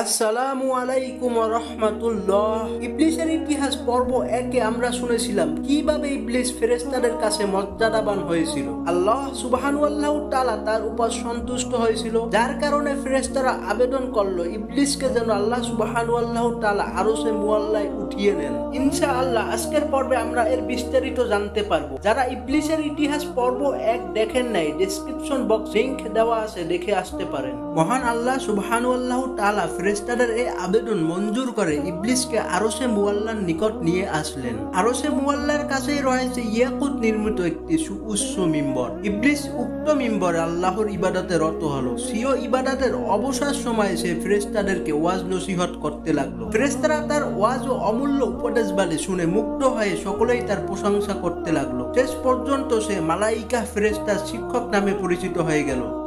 আসসালামু আলাইকুম রহমাতুল্লাহ। ইবলিসের ইতিহাস পর্ব একে আমরা শুনেছিলাম, কীভাবে ইবলিস ফেরেস্তাদের কাছে মর্যাদাবান হয়েছিল। আল্লাহ সুবহানু আল্লাহ তাআলা তার উপর সন্তুষ্ট হয়েছিল, যার কারণে ফেরেস্তারা আবেদন করল, ইবলিসকে যেন আল্লাহ সুবহানু আল্লাহ তাআলা আরও সে মুআল্লায় উঠিয়ে নেন ইনশা আল্লাহ আজকের পর্বে আমরা এর বিস্তারিত জানতে পারব। যারা ইবলিসের ইতিহাস পর্ব এক দেখেন নাই ডেসক্রিপশন বক্স লিংক দেওয়া আছে, দেখে আসতে পারেন। মহান আল্লাহ সুবহানু আল্লাহ তাআলা ফেরেস্তাদের এই আবেদন মঞ্জুর করে ইবলিসকে আরসে মুয়াল্লার নিকট নিয়ে আসলেন। আরশে মুয়াল্লার কাছেই রয়েছে ইয়াকুত নির্মিত একটি সুউচ্চ মিম্বর। ইবলিস উক্ত মিম্বরে আল্লাহর ইবাদতে রত হলো সিও ইবাদতের অবসর সময়ে সে ফেরেস্তাদেরকে ওয়াজ নসিহত করতে লাগল। ফেরেস্তারা তার ওয়াজ ও অমূল্য উপদেশ বালে শুনে মুগ্ধ হয়ে সকলেই তার প্রশংসা করতে লাগল। শেষ পর্যন্ত সে মালাইকা ফেরেস্তার শিক্ষক নামে পরিচিত হয়ে গেল।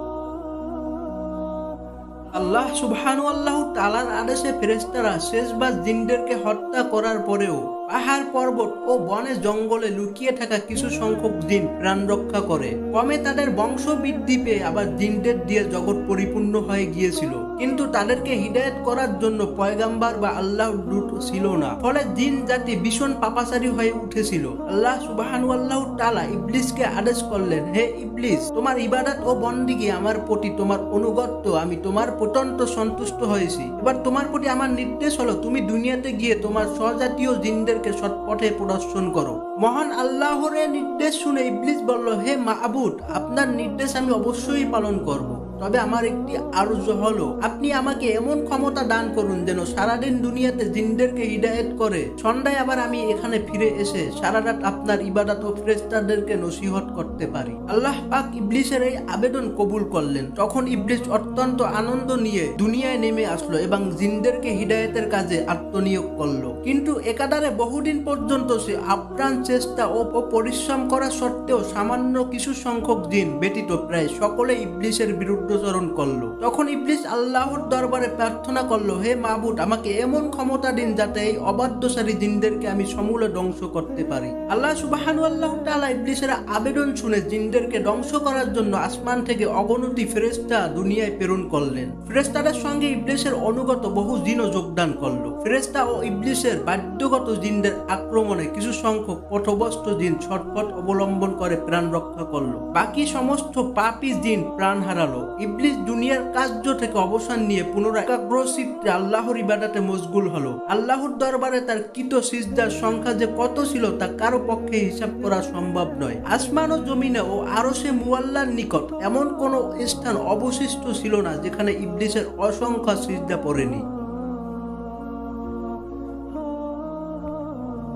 আল্লাহ সুবহান আল্লাহ তালার আদেশে ফেরেস্তারা শেষবার জিনদেরকে হত্যা করার পরেও পাহাড় পর্বত ও বনে জঙ্গলে লুকিয়ে থাকা কিছু সংখ্যক দিন প্রাণ রক্ষা করে। কমে তাদের বংশ বৃদ্ধি পেয়ে আবার জিন্দের দিয়ে জগৎ পরিপূর্ণ হয়ে গিয়েছিল। কিন্তু তাদেরকে হিদায়ত করার জন্য পয়গাম্বার বা আল্লাহ দূত ছিল না। ফলে জিন জাতি ভীষণ পাপাচারী হয়ে উঠেছিল। আল্লাহ সুবাহানু আল্লাহ তালা ইবলিসকে আদেশ করলেন, হে ইবলিস, তোমার ইবাদত ও বন্দিগি আমার প্রতি তোমার অনুগত্য, আমি তোমার প্রতন্ত সন্তুষ্ট হয়েছি। এবার তোমার প্রতি আমার নির্দেশ হলো, তুমি দুনিয়াতে গিয়ে তোমার স্বজাতীয় জিনদেরকে সৎপথে প্রদর্শন করো। মহান আল্লাহর নির্দেশ শুনে ইবলিস বলল, হে মাহবুদ আপনার নির্দেশ আমি অবশ্যই পালন করব। তবে আমার একটি আর্য হলো, আপনি আমাকে এমন ক্ষমতা দান করুন যেন সারাদিন দুনিয়াতে জিনদেরকে হিদায়ত করে, সন্ধ্যায় আবার আমি এখানে ফিরে এসে সারা রাত আপনার ইবাদত ও ফ্রেস্তারদেরকে নসিহত করতে পারি। আল্লাহ পাক ইবলিসের এই আবেদন কবুল করলেন। তখন ইবলিস অত্যন্ত আনন্দ নিয়ে দুনিয়ায় নেমে আসলো এবং জিনদেরকে হিদায়তের কাজে আত্মনিয়োগ করল। কিন্তু একাধারে বহুদিন পর্যন্ত সে আপ্রাণ চেষ্টা ও পরিশ্রম করা সত্ত্বেও সামান্য কিছু সংখ্যক জিন ব্যতীত প্রায় সকলে ইবলিসের বিরুদ্ধচরণ করল। তখন ইবলিস আল্লাহর দরবারে প্রার্থনা করল, হে মাহবুদ আমাকে এমন ক্ষমতা দিন যাতে এই অবাধ্যসারী জিনদেরকে আমি সমূলে ধ্বংস করতে পারি। আল্লাহ সুবাহানু আল্লাহ তাআলা ইবলিসের আবেদন শুনে জিনদেরকে ধ্বংস করার জন্য আসমান থেকে অগণতি ফেরেস্তা দুনিয়ায় প্রেরণ করলেন। ফেরেস্তাদের সঙ্গে ইবলিসের অনুগত বহু জিনও যোগদান করল। ফেরেস্তা ও ইবলিসের বাধ্যগত জিনদের আক্রমণে কিছু সংখ্যক পথভ্রষ্ট জিন ছটফট অবলম্বন করে প্রাণ রক্ষা করল। বাকি সমস্ত পাপি জিন প্রাণ হারালো। ইবলিস দুনিয়ার কার্য থেকে অবসান নিয়ে পুনরায় একাগ্রচিত্তে আল্লাহর ইবাদাতে মশগুল হলো। আল্লাহর দরবারে তার কৃত সিজদার সংখ্যা যে কত ছিল তা কারও পক্ষে হিসাব করা সম্ভব নয়। আসমান ও জমিনে ও আরও সে মুয়াল্লার নিকট এমন কোন স্থান অবশিষ্ট ছিল না যেখানে ইবলিসের অসংখ্য সিজদা পড়েনি।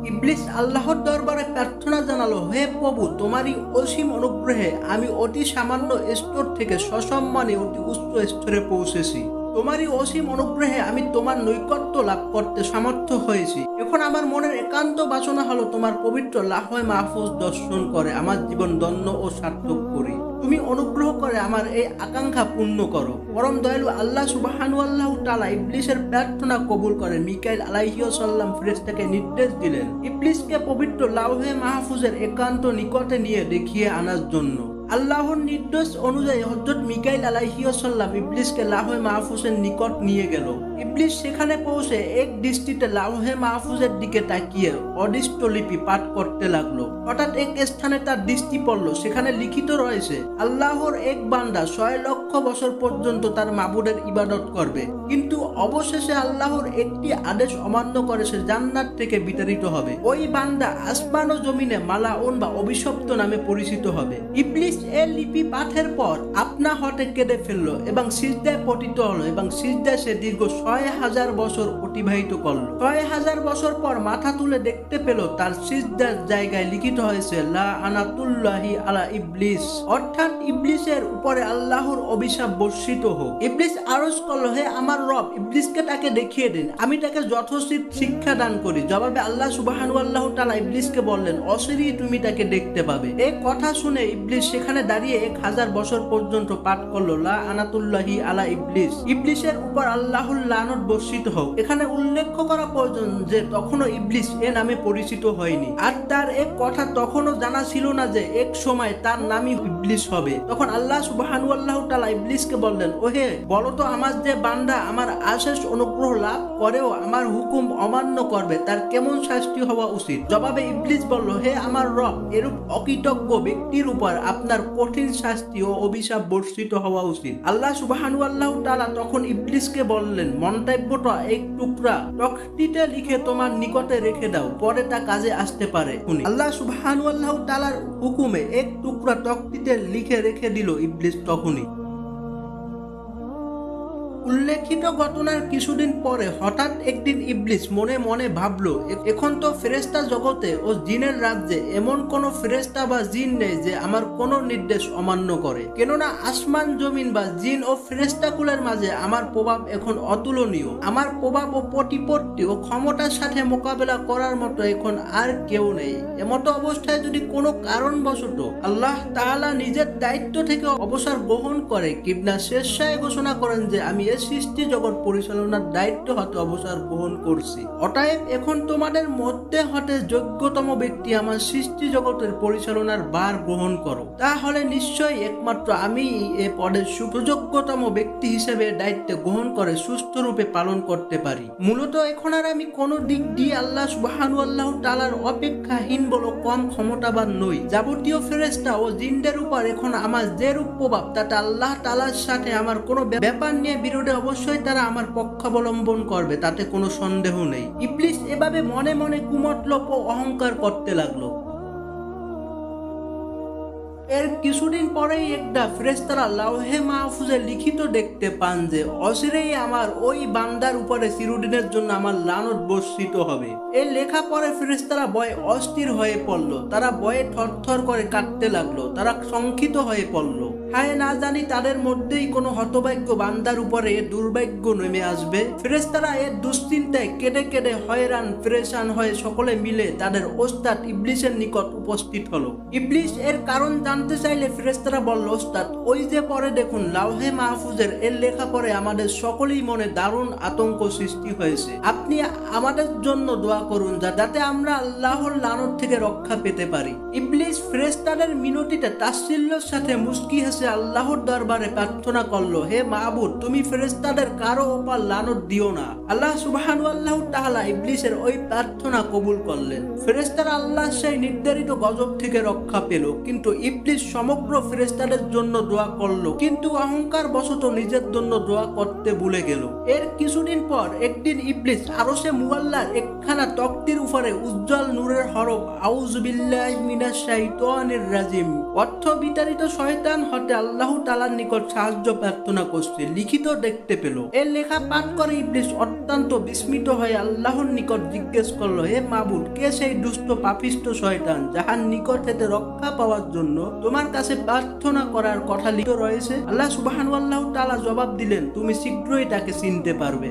ইবলিস আল্লাহর দরবারে প্রার্থনা জানালো, হে প্রভু, তোমারই অসীম অনুগ্রহে আমি অতি সামান্য স্তর থেকে সসম্মানে অতি উচ্চ স্তরে পৌঁছেছি। তোমারই অসীম অনুগ্রহে আমি তোমার নৈকট্য লাভ করতে সামর্থ্য হয়েছি। এখন আমার মনের একান্ত বাসনা হলো তোমার পবিত্র লাহয় মাহফুজ দর্শন করে আমার জীবন দন্য ও সার্থক করি। তুমি অনুগ্রহ করে আমার এই আকাঙ্ক্ষা পূর্ণ করো। পরম দয়ালু আল্লাহ সুবাহানু আল্লাহ তালা ইবলিসের প্রার্থনা কবুল করে মিকাইল আলাইহিয়াল্লাম ফেরেশতাকে নির্দেশ দিলেন, ইবলিসকে পবিত্র লাউহে মাহফুজের একান্ত নিকটে নিয়ে দেখিয়ে আনার জন্য। আল্লাহর নির্দেশ অনুযায়ী হজরত মিকাইল আলাইহিয়াল্লাম ইবলিসকে লাহে মাহফুজের নিকট নিয়ে গেল। ইবলিস সেখানে পৌঁছে এক দৃষ্টিতে লাহে মাহফুজের দিকে তাকিয়ে অদৃষ্ট লিপি পাঠ করতে লাগল। হঠাৎ এক স্থানে তার দৃষ্টি পড়ল, সেখানে লিখিত রয়েছে, আল্লাহর এক বান্দা ছয় লক্ষ বছর পর্যন্ত তার মাবুদের ইবাদত করবে, কিন্তু অবশেষে আল্লাহর একটি আদেশ অমান্য করে সে জান্নাত থেকে বিতাড়িত হবে। ওই বান্দা আসমান ও জমিনে মালাউন বা অভিশপ্ত নামে পরিচিত হবে। ইবলিস এ লিপি পাঠের পর আপনা হটে কেঁদে ফেলল এবং সিজদায় পতিত হলো এবং সিজদায় সে দীর্ঘ ছয় হাজার বছর অতিবাহিত করল? ছয় হাজার বছর পর মাথা তুলে দেখতে পেল, তার সিজদার জায়গায় লিখিত হয়েছে, লা আনাতুল্লাহি আলা ইবলিস। অর্থাৎ ইবলিসের উপরে আল্লাহর অভিশাপ বর্ষিত হোক। ইবলিস আরজ করল, হে আমার রব, ইবলিসকে তাকে দেখিয়ে দিন আমি তাকে যথোচিত শিক্ষা দান করি। জবাবে আল্লাহ সুবাহানু আল্লাহ তালা ইবলিসকে বললেন অসিরি তুমি তাকে দেখতে পাবে। এই কথা শুনে ইবলিস সেখানে দাঁড়িয়ে এক হাজার বছর পর্যন্ত পাঠ করল, লা আনাতুল্লাহি আলা ইবলিস। ইবলিসের উপর আল্লাহুল লানত বর্ষিত হোক, এখানে উল্লেখ করা প্রয়োজন যে তখনও ইবলিস এ নামে পরিচিত হয়নি। আর তার এক কথা তখনও জানা ছিল না যে এক সময় তার নামই ইবলিস হবে। তখন আল্লাহ সুবহানু আল্লাহ তালা ইবলিসকে বললেন, ওহে, বলো তো আমার যে বান্দা আমার আশেষ অনুগ্রহ লাভ করেও আমার হুকুম অমান্য করবে, তার কেমন শাস্তি হওয়া উচিত? জবাবে ইবলিস বলল, হে আমার রব, এরূপ অকৃতজ্ঞ ব্যক্তির উপর আপনার কঠিন শাস্তি ও অভিশাপ বর্ষিত হওয়া উচিত। আল্লাহ সুবহানু আল্লাহ তালা তখন ইবলিসকে বললেন মন্তব্যটা এক টুকরা। টকটিতে লিখে তোমার নিকটে রেখে দাও, পরে তা কাজে আসতে পারে। আল্লাহ সুবহানু আল্লাহ তালার হুকুমে এক টুকরা টকটিতে লিখে রেখে দিল ইবলিস তখনই। উল্লেখিত ঘটনার কিছুদিন পরে হঠাৎ একদিন ইবলিস মনে মনে ভাবলো, "এ- এখন তো ফেরেস্তা জগতে ও জিনের রাজ্যে এমন কোন ফেরেস্তা বা জিন নেই যে আমার কোনো নির্দেশ অমান্য করে। কেননা আসমান জমিন বা জিন ও ফেরেস্তাকুলের মাঝে আমার প্রভাব এখন অতুলনীয়। আমার প্রভাব ও প্রতিপত্তি ও ক্ষমতার সাথে মোকাবেলা করার মতো এখন আর কেউ নেই। এমতো অবস্থায় যদি কোনো কারণবশত আল্লাহ তাআলা নিজের দায়িত্ব থেকে অবসর গ্রহণ করে কিবনা স্বেচ্ছায় ঘোষণা করেন যে আমি এ সৃষ্টি জগৎ পরিচালনার দায়িত্ব হতে অবসর গ্রহণ করছি, অতএব এখন তোমাদের মধ্যে হতে যোগ্যতম ব্যক্তি আমার সৃষ্টি জগতের পরিচালনার বার গ্রহণ করো। তাহলে নিশ্চয়ই একমাত্র আমি এ পদের সুযোগ্যতম ব্যক্তি হিসেবে দায়িত্ব গ্রহণ করে, সুস্থ রূপে পালন করতে পারি। মূলত এখন আর আমি কোনো দিক দিয়ে আল্লাহ সুবহানু আল্লাহ তালার অপেক্ষাহীন বলো কম ক্ষমতাবান নই। যাবতীয় ফেরেস্তা ও জিনদের উপর এখন আমার যে রূপ প্রভাব, তাতে আল্লাহ তালার সাথে আমার কোনো ব্যাপ- ব্যাপার নিয়ে বিরোধে অবশ্যই তারা আমার পক্ষাবলম্বন করবে, তাতে কোনো সন্দেহ নেই। ইবলিস এভাবে মনে মনে কুমতলপ ও অহংকার করতে লাগল। এর কিছুদিন পরেই একটা ফেরেস্তারা লাউহে মাহফুজে লিখিত দেখতে পান যে, অচিরেই আমার ওই বান্দার উপরে চিরদিনের জন্য আমার লানত বর্ষিত হবে। এই লেখা পরে ফেরেস্তারা ভয়ে অস্থির হয়ে পড়ল। তারা ভয়ে থরথর করে কাটতে লাগল। তারা শঙ্কিত হয়ে পড়ল। হায় না জানি তাদের মধ্যেই কোনো হতভাগ্য বান্দার উপরে দুর্ভাগ্য নেমে আসবে। ফেরেস্তারা এর দুশ্চিন্তায় কেঁদে কেঁদে হয়রান, ফ্রেশান হয়ে সকলে মিলে তাদের ওস্তাদ ইবলিসের নিকট উপস্থিত হলো। ইবলিস এর কারণ জানতে চাইলে ফেরেস্তারা বলল, ওস্তাদ, ওই যে পরে দেখুন, লাউহে মাহফুজের এর লেখা পরে আমাদের সকলেই মনে দারুণ আতঙ্ক সৃষ্টি হয়েছে। আপনি আমাদের জন্য দোয়া করুন যাতে আমরা আল্লাহর লানত থেকে রক্ষা পেতে পারি। ইবলিস ফেরেস্তাদের মিনতিতে তাচ্ছিল্যর সাথে মুস্কি হেসে আল্লাহর দরবারে প্রার্থনা করল, হে মাহবুদ তুমি ফেরেস্তাদের কারও ওপর লানত দিও না। আল্লাহ সুবহানু আল্লাহ তাআলা ইবলিসের ওই প্রার্থনা কবুল করলেন। ফেরেস্তারা আল্লাহ সেই নির্ধারিত গজব থেকে রক্ষা পেল, কিন্তু ইবলিস সমগ্র ফেরেস্তাদের জন্য দোয়া করল, কিন্তু অহংকার বশত নিজের জন্য দোয়া করতে ভুলে গেল। এর কিছুদিন পর একদিন ইবলিস আরও সে মুয়াল্লার একখানা তক্তির উপরে উজ্জ্বল নূরের হরফ আউজুবিল্লাহ মিনাশ শাইতানির রাজিম অর্থ বিতাড়িত শয়তান হতে আল্লাহ তালার নিকট সাহায্য প্রার্থনা করছে। লিখিত দেখতে পেল। এর লেখা পাঠ করে ইবলিস অত্যন্ত বিস্মিত হয়ে আল্লাহর নিকট জিজ্ঞেস করল, হে মাবুদ, কে সেই দুষ্ট পাপিষ্ট শয়তান যাহার নিকট হতে রক্ষা পাওয়ার জন্য তোমার কাছে প্রার্থনা করার কথা লিখিত রয়েছে? আল্লাহ সুবাহানু আল্লাহ তালা জবাব দিলেন, তুমি শীঘ্রই তাকে চিনতে পারবে।